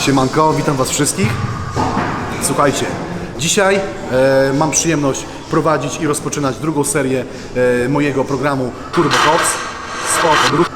Siemanko, witam Was wszystkich. Słuchajcie, dzisiaj e, mam przyjemność prowadzić i rozpoczynać drugą serię e, mojego programu Turbo Cops. Spoko, dru-